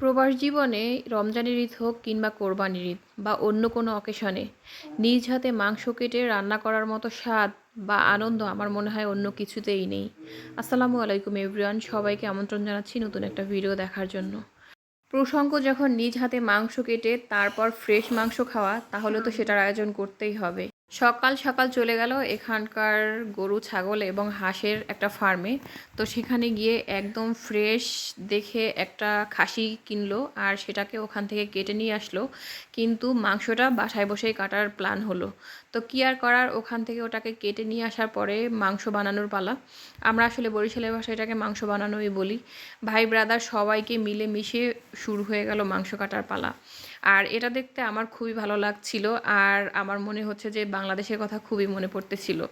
প্রবাস জীবনে রমজানের ঈদ হোক কিংবা কোরবানির ঈদ বা অন্য কোনো অকেশনে, নিজ হাতে মাংস কেটে রান্না করার মতো স্বাদ বা আনন্দ আমার মনে হয় অন্য কিছুতেই নেই। আসসালামু আলাইকুম এভরিওয়ান, সবাইকে আমন্ত্রণ জানাচ্ছি নতুন একটা ভিডিও দেখার জন্য। প্রসঙ্গ যখন নিজ হাতে মাংস কেটে, তারপর ফ্রেশ মাংস খাওয়া, তাহলে তো সেটার আয়োজন করতেই হবে। সকাল সকাল চলে গেল এখানকার গরু, ছাগল এবং হাঁসের একটা ফার্মে। তো সেখানে গিয়ে একদম ফ্রেশ দেখে একটা খাসি কিনলো আর সেটাকে ওখান থেকে কেটে নিয়ে আসলো। কিন্তু মাংসটা বাসায় বসেই কাটার প্ল্যান হলো। তো কী আর করার? ওখান থেকে ওটাকে কেটে নিয়ে আসার পরে মাংস বানানোর পালা। আমরা আসলে বরিশালের ভাষায় এটাকে মাংস বানানোই বলি। ভাই ব্রাদার সবাইকে মিলে মিশে শুরু হয়ে গেল মাংস কাটার পালা। আর এটা দেখতে আমার খুবই ভালো লাগছিল আর আমার মনে হচ্ছে যে বাংলাদেশের কথা খুবই মনে পড়তেছিল।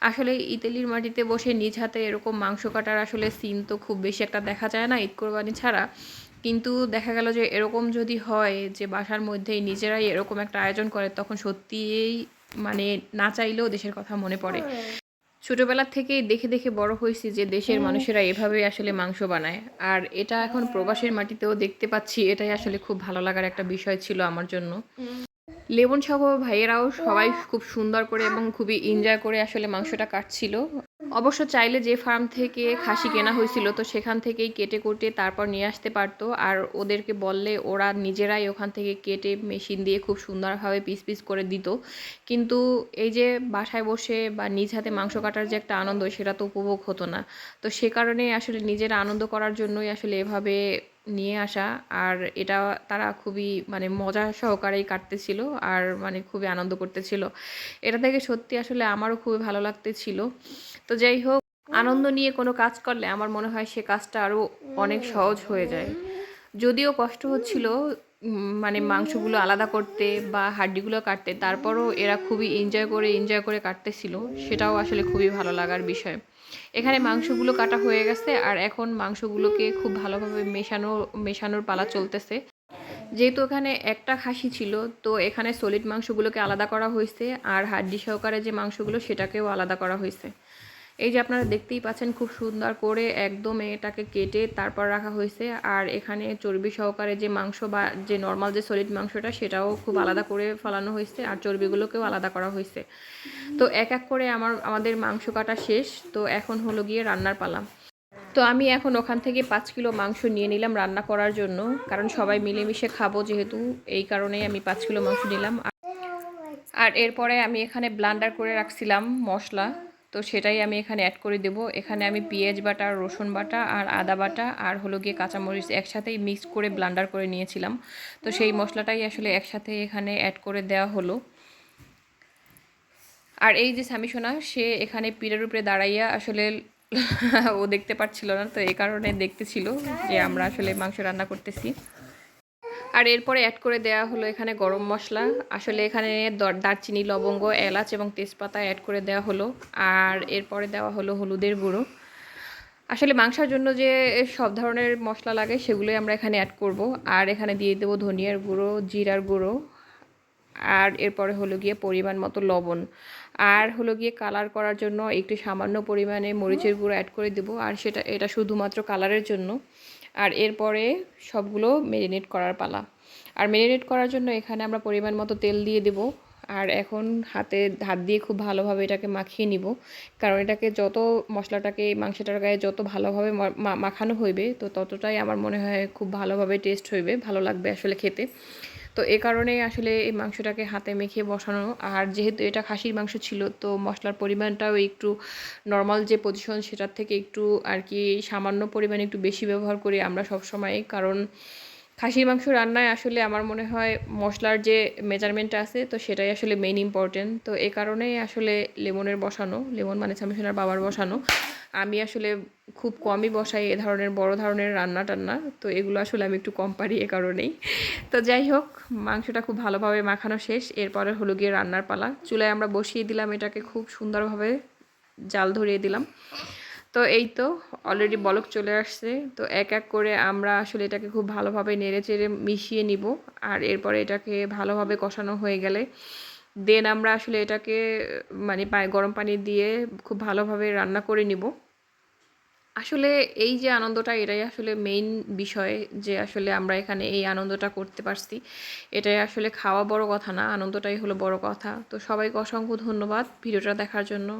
আসলে ইতালির মাটিতে বসে নিজ হাতে এরকম মাংস কাটার আসলে সিন তো খুব বেশি একটা দেখা যায় না ঈদ কোরবানি ছাড়া। কিন্তু দেখা গেল যে এরকম যদি হয় যে বাসার মধ্যেই নিজেরাই এরকম একটা আয়োজন করে, তখন সত্যিই মানে না চাইলেও দেশের কথা মনে পড়ে। ছোটবেলা থেকেই দেখে দেখে বড় হয়েছি যে দেশের মানুষেরা এভাবে আসলে মাংস বানায়। আর এটা এখন প্রবাসের মাটিতেও দেখতে পাচ্ছি এটাই আসলে খুব ভালো লাগার একটা বিষয় ছিল আমার জন্য। লেবন সহ ভাইয়েরাও সবাই খুব সুন্দর করে এবং খুবই এনজয় করে আসলে মাংসটা কাটছিল। অবশ্য চাইলে যে ফার্ম থেকে খাসি কেনা হয়েছিল তো সেখান থেকেই কেটে কুটে তারপর নিয়ে আসতে পারতো। আর ওদেরকে বললে ওরা নিজেরাই ওখান থেকে কেটে মেশিন দিয়ে খুব সুন্দরভাবে পিস পিস করে দিত। কিন্তু এই যে বাসায় বসে বা নিজ হাতে মাংস কাটার যে একটা আনন্দ সেটা তো উপভোগ হতো না। তো সে কারণে আসলে নিজের আনন্দ করার জন্যই আসলে এভাবে নিয়ে আসা। আর এটা তারা খুবই মানে মজা সহকারেই কাটতেছিল আর মানে খুবই আনন্দ করতেছিল। এটা থেকে সত্যি আসলে আমারও খুবই ভালো লাগতেছিল। তো যাই হোক, আনন্দ নিয়ে কোনো কাজ করলে আমার মনে হয় সে কাজটা আরও অনেক সহজ হয়ে যায়। যদিও কষ্ট হচ্ছিল মানে মাংসগুলো আলাদা করতে বা হাড্ডিগুলো কাটতে, তারপরও এরা খুবই এনজয় করে এনজয় করে কাটতেছিল। সেটাও আসলে খুবই ভালো লাগার বিষয়। এখানে মাংসগুলো কাটা হয়ে গেছে আর এখন মাংসগুলোকে খুব ভালোভাবে মেশানো, মেশানোর পালা চলতেছে। যেহেতু এখানে একটা খাসি ছিল, তো এখানে সলিড মাংসগুলোকে আলাদা করা হয়েছে আর হাড্ডি সহকারে যে মাংসগুলো সেটাকেও আলাদা করা হয়েছে। এই যে আপনারা দেখতেই পাচ্ছেন খুব সুন্দর করে একদম এটাকে কেটে তারপর রাখা হয়েছে। আর এখানে চর্বি সহকারে যে মাংস বা যে নর্মাল যে সলিড মাংসটা, সেটাও খুব আলাদা করে ফেলানো হয়েছে আর চর্বিগুলোকেও আলাদা করা হয়েছে। তো এক এক করে আমার, আমাদের মাংস কাটা শেষ। তো এখন হলো গিয়ে রান্নার পালা। তো আমি এখন ওখান থেকে পাঁচ কিলো মাংস নিয়ে নিলাম রান্না করার জন্য। কারণ সবাই মিলেমিশে খাব যেহেতু, এই কারণেই আমি পাঁচ কিলো মাংস নিলাম। আর এরপরে আমি এখানে ব্লান্ডার করে রাখছিলাম মশলা। তো সেটাই আমি এখানে অ্যাড করে দেবো। এখানে আমি পেঁয়াজ বাটা, রসুন বাটা আর আদা বাটা আর হলো গিয়ে কাঁচামরিচ একসাথেই মিক্স করে ব্লান্ডার করে নিয়েছিলাম। তো সেই মশলাটাই আসলে একসাথে এখানে অ্যাড করে দেওয়া হলো। আর এই যে সামিসোনা সে এখানে পীরের উপরে দাঁড়াইয়া আসলে ও দেখতে পাচ্ছিল না, তো এই কারণে দেখতেছিল যে আমরা আসলে মাংস রান্না করতেছি। আর এরপরে অ্যাড করে দেওয়া হলো এখানে গরম মশলা। আসলে এখানে দারচিনি, লবঙ্গ, এলাচ এবং তেজপাতা অ্যাড করে দেওয়া হলো। আর এরপরে দেওয়া হলো হলুদের গুঁড়ো। আসলে মাংসার জন্য যে সব ধরনের মশলা লাগে সেগুলোই আমরা এখানে অ্যাড করব। আর এখানে দিয়ে দেবো ধনিয়ার গুঁড়ো, জিরার গুঁড়ো। আর এরপরে হলো গিয়ে পরিমাণ মতো লবণ। আর হলো গিয়ে কালার করার জন্য একটু সামান্য পরিমাণে মরিচের গুঁড়ো অ্যাড করে দেবো। আর সেটা, এটা শুধুমাত্র কালারের জন্য। আর এরপরে সবগুলো মেরিনেট করার পালা। আর মেরিনেট করার জন্য এখানে আমরা পরিমাণ মতো তেল দিয়ে দেব। আর এখন হাতে, হাত দিয়ে খুব ভালোভাবে এটাকে মাখিয়ে নিব। কারণ এটাকে যত মশলাটাকে, মাংসটার গায়ে যত ভালোভাবে মাখানো হইবে, তো ততটাই আমার মনে হয় খুব ভালোভাবে টেস্ট হইবে, ভালো লাগবে আসলে খেতে। তো এ কারণেই আসলে এই মাংসটাকে হাতে মেখে বসানো। আর যেহেতু এটা খাসির মাংস ছিল, তো মশলার পরিমাণটাও একটু নর্মাল যে পজিশন সেটার থেকে একটু আর কি সামান্য পরিমাণে একটু বেশি ব্যবহার করি আমরা সব সময় কারণ খাসির মাংস রান্নায় আসলে আমার মনে হয় মশলার যে মেজারমেন্টটা আছে, তো সেটাই আসলে মেইন ইম্পর্টেন্ট তো এ কারণেই আসলে লেমনের বসানো, লেমন মানে সামিশনার বাবার বসানো। আমি আসলে খুব কমই বসাই এ ধরনের, বড় ধরনের রান্না টান্না, তো এগুলো আসলে আমি একটু কম পারি এ কারণেই। তো যাই হোক, মাংসটা খুব ভালোভাবে মাখানো শেষ, এরপরে হলো গিয়ে রান্নার পালা। চুলায় আমরা বসিয়ে দিলাম এটাকে, খুব সুন্দরভাবে জাল ধরিয়ে দিলাম। তো এই তো অলরেডি বলক চলে আসছে। তো এক এক করে আমরা আসলে এটাকে খুব ভালোভাবে নেড়ে চেড়ে মিশিয়ে নিব। আর এরপরে এটাকে ভালোভাবে কষানো হয়ে গেলে দেন আমরা আসলে এটাকে মানে পায়ে গরম পানি দিয়ে খুব ভালোভাবে রান্না করে নিব। আসলে এই যে আনন্দটা, এটাই আসলে মেইন বিষয় যে আসলে আমরা এখানে এই আনন্দটা করতে পারছি। এটাই আসলে খাওয়া বড় কথা না, আনন্দটাই হলো বড় কথা। তো সবাইকে অসংখ্য ধন্যবাদ ভিডিওটা দেখার জন্য।